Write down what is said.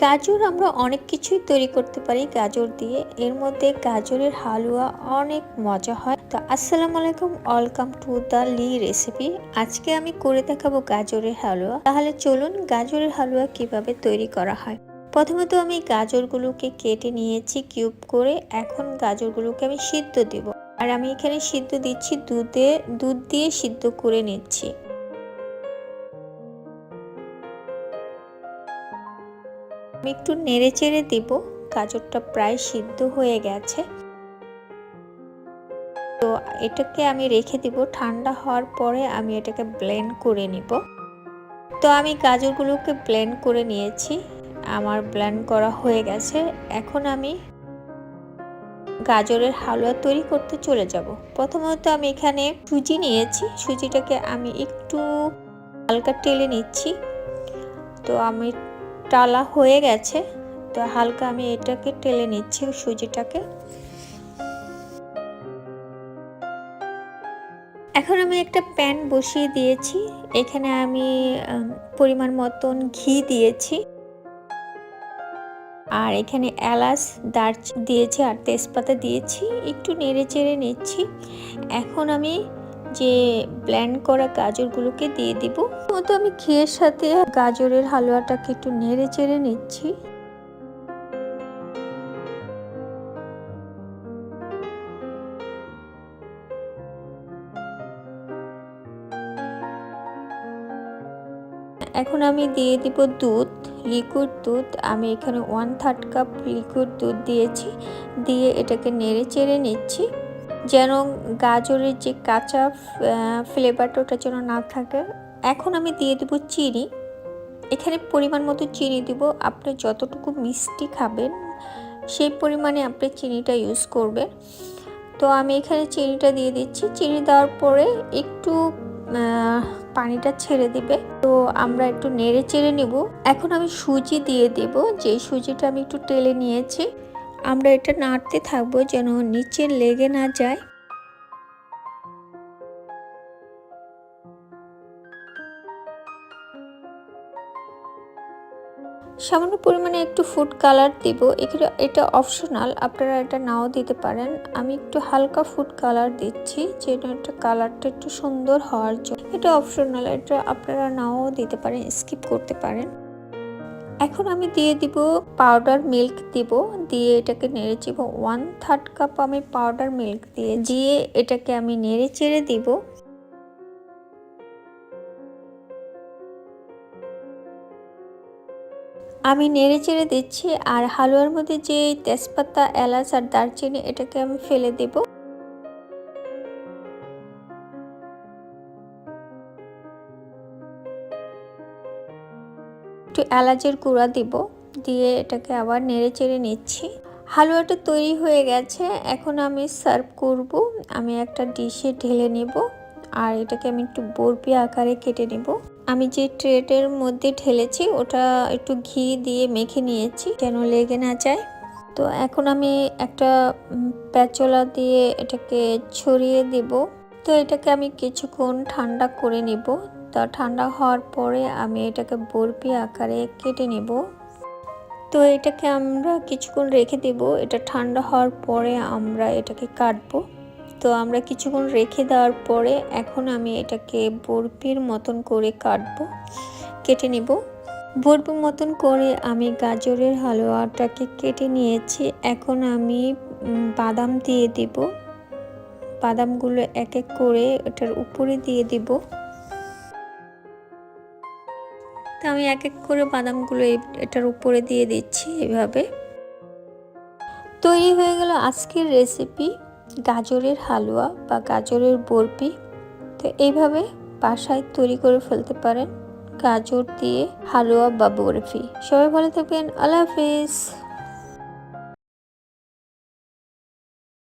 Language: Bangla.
গাজর আমরা অনেক কিছুই তৈরি করতে পারি গাজর দিয়ে। এর মধ্যে গাজরের হালুয়া অনেক মজা হয়। তো আসসালামু আলাইকুম, welcome to the Lee recipe. আজকে আমি করে দেখাবো গাজরের হালুয়া। তাহলে চলুন গাজরের হালুয়া কীভাবে তৈরি করা হয়। প্রথমত আমি গাজরগুলোকে কেটে নিয়েছি কিউব করে। এখন গাজরগুলোকে আমি সিদ্ধ দেব। আর আমি এখানে সিদ্ধ দিচ্ছি দুধে দুধ দিয়ে সিদ্ধ করে নিচ্ছি। আমি একটু নেড়ে চেড়ে দেব। গাজরটা প্রায় সিদ্ধ হয়ে গেছে। তো এটাকে আমি রেখে দিব। ঠান্ডা হওয়ার পরে আমি এটাকে ব্লেন্ড করে নিব। তো আমি গাজরগুলোকে ব্লেন্ড করে নিয়েছি। আমার ব্লেন্ড করা হয়ে গেছে। এখন আমি গাজরের হালুয়া তৈরি করতে চলে যাব। প্রথমত আমি এখানে সুজি নিয়েছি। সুজিটাকে আমি একটু হালকা টেলে নিচ্ছি। তো আমি টালা হয়ে গেছে, তো হালকা আমি এটাকে টেলে নিচ্ছি সুজিটাকে। এখন আমি একটা প্যান বসিয়ে দিয়েছি, এখানে আমি পরিমাণ মতন ঘি দিয়েছি। আর এখানে এলাচ দারচ দিয়েছি আর তেজপাতা দিয়েছি, একটু নেড়ে চেড়ে নিচ্ছি। এখন আমি যে ব্ল্যান্ড করা গাজরগুলোকে দিয়ে দিব মতো আমি ঘিয়ের সাথে গাজরের হালুয়াটাকে একটু নেড়ে চেড়ে নিচ্ছি। এখন আমি দিয়ে দিব দুধ, লিকুইড দুধ। আমি এখানে ওয়ান থার্ড কাপ লিকুইড দুধ দিয়েছি। দিয়ে এটাকে নেড়ে চেড়ে নিচ্ছি। যেন গাজরের যে কাঁচা ফ্লেভারটা ওটা যেন না থাকে। এখন আমি দিয়ে দেবো চিনি এখানে পরিমাণ মতো চিনি দিব। আপনি যতটুকু মিষ্টি খাবেন, সেই পরিমাণে আপনি চিনিটা ইউজ করবেন। তো আমি এখানে চিনিটা দিয়ে দিচ্ছি। চিনি দেওয়ার পরে একটু পানিটা ছেড়ে দিবে। তো আমরা একটু নেড়ে চেড়ে নিব। এখন আমি সুজি দিয়ে দেব। যে সুজিটা আমি একটু টেলে নিয়েছি, আমরা এটা নাড়তে থাকব যেন নিচে লেগে না যায়। সামান্য পরিমাণে একটু ফুড কালার দিব। এখানে এটা অপশনাল আপনারা এটা নাও দিতে পারেন। আমি একটু হালকা ফুড কালার দিচ্ছি, যেন একটা কালারটা একটু সুন্দর হওয়ার জন্য। এটা অপশনাল এটা আপনারা নাও দিতে পারেন স্কিপ করতে পারেন। এখন আমি দিয়ে দিব পাউডার মিল্ক দিব। দিয়ে এটাকে নেড়ে চেব ওয়ান থার্ড কাপ আমি পাউডার মিল্ক দিয়ে দিয়ে এটাকে আমি নেড়ে চেড়ে দিব। আমি নেড়ে চেড়ে দিচ্ছি আর হালুয়ার মধ্যে যে তেজপাতা, এলাচ আর দারচিনি এটাকে আমি ফেলে দেব। একটু এলাচের গুঁড়া দিব, দিয়ে এটাকে আবার নেড়ে চেড়ে নিচ্ছি। হালুয়াটা তৈরি হয়ে গেছে, এখন আমি সার্ভ করব। আমি একটা ডিশে ঢেলে নেব, আর এটাকে আমি একটু বরফি আকারে কেটে নেব। আমি যে ট্রেটের মধ্যে ঢেলেছি, ওটা একটু ঘি দিয়ে মেখে নিয়েছি, যেন লেগে না যায়। তো এখন আমি একটা প্যাচলা দিয়ে এটাকে ছড়িয়ে দেব। তো এটাকে আমি কিছুক্ষণ ঠান্ডা করে নেব। তা ঠান্ডা হওয়ার পরে আমি এটাকে বরফি আকারে কেটে নেব। তো এটাকে আমরা কিছুক্ষণ রেখে দেব। এটা ঠান্ডা হওয়ার পরে আমরা এটাকে কাটবো। তো আমরা কিছুক্ষণ রেখে দেওয়ার পরে এখন আমি এটাকে বরফির মতন করে কাটবো, কেটে নেব। বরফির মতন করে আমি গাজরের হালুয়াটাকে কেটে নিয়েছি। এখন আমি বাদাম দিয়ে দেব। বাদামগুলো এক এক করে এটার উপরে দিয়ে দিব। তো আমি এক এক করে বাদামগুলো এটার উপরে দিয়ে দিচ্ছি এভাবে। তৈরি হয়ে গেল আজকের রেসিপি গাজরের হালুয়া বা গাজরের বরফি, তো এইভাবে বাসায় তৈরি করে ফেলতে পারেন। গাজর দিয়ে হালুয়া বা বরফি। সবাই ভালো থাকবেন। আল্লাহ হাফিজ।